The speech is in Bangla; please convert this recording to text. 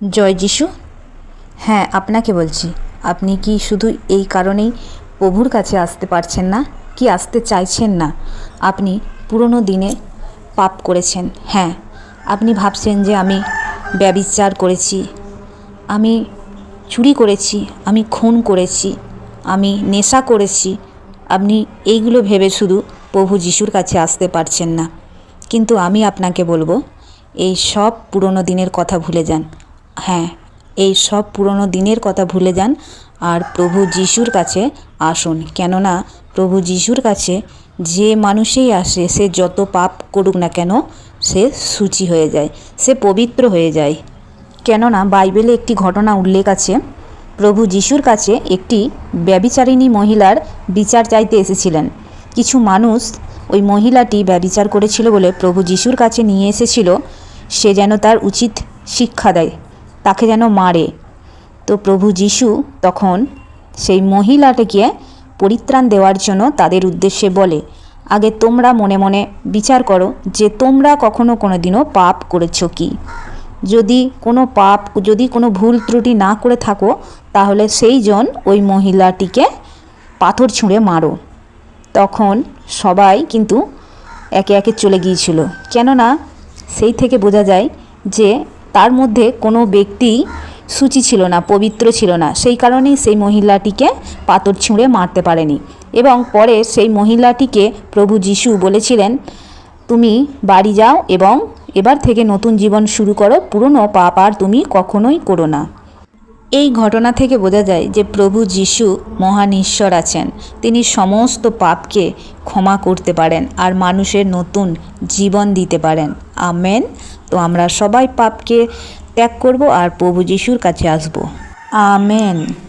জয় যিশু। হ্যাঁ আপনাকে বলছি, আপনি কি শুধু এই কারণেই প্রভুর কাছে আসতে পারছেন না? কি আসতে চাইছেন না? আপনি পুরনো দিনে পাপ করেছেন। হ্যাঁ আপনি ভাবছেন যে আমি ব্যবিচার করেছি, আমি চুরি করেছি, আমি খুন করেছি, আমি নেশা করেছি। আপনি এইগুলো ভেবে শুধু প্রভু যিশুর কাছে আসতে পারছেন না। কিন্তু আমি আপনাকে বলব, এই সব পুরনো দিনের কথা ভুলে যান। হ্যাঁ এই সব পুরনো দিনের কথা ভুলে যান আর প্রভু যিশুর কাছে আসুন। কেননা, প্রভু যিশুর কাছে যে মানুষই আসে, সে যত পাপ করুক না কেন, সে সূচি হয়ে যায়, সে পবিত্র হয়ে যায়। কেননা, বাইবেলে একটি ঘটনা উল্লেখ আছে, প্রভু যিশুর কাছে একটি ব্যবিচারিণী মহিলার বিচার চাইতে এসেছিলেন। কিছু মানুষ ওই মহিলাটি ব্যবিচার করেছিল বলে প্রভু যিশুর কাছে নিয়ে এসেছিল, সে যেন তার উচিত শিক্ষা দেয়। তাকে যেন মারে। তো প্রভু যিশু তখন সেই মহিলাটিকে পরিত্রাণ দেওয়ার জন্য তাদের উদ্দেশ্যে বলে, আগে তোমরা মনে মনে বিচার করো যে তোমরা কখনো কোনো দিনও পাপ করেছ কি। যদি কোনো পাপ, যদি কোনো ভুল ত্রুটি না করে থাকো, তাহলে সেই জন ওই মহিলাটিকে পাথর ছুঁড়ে মারো। তখন সবাই কিন্তু একে একে চলে গিয়েছিল। কেননা সেই থেকে বোঝা যায় যে তার মধ্যে কোনো ব্যক্তি সূচি ছিল না, পবিত্র ছিল না। সেই কারণেই সেই মহিলাটিকে পাথর ছুঁড়ে মারতে পারেনি। এবং পরে সেই মহিলাটিকে প্রভু যিশু বলেছিলেন, তুমি বাড়ি যাও এবং এবার থেকে নতুন জীবন শুরু করো। পুরনো পাপ আর তুমি কখনোই করো না। এই ঘটনা থেকে বোঝা যায় যে প্রভু যিশু মহান ঈশ্বর আছেন। তিনি সমস্ত পাপকে ক্ষমা করতে পারেন আর মানুষের নতুন জীবন দিতে পারেন। আমেন। তো আমরা সবাই পাপকে ত্যাগ করব আর প্রভু যিশুর কাছে আসব। আমেন।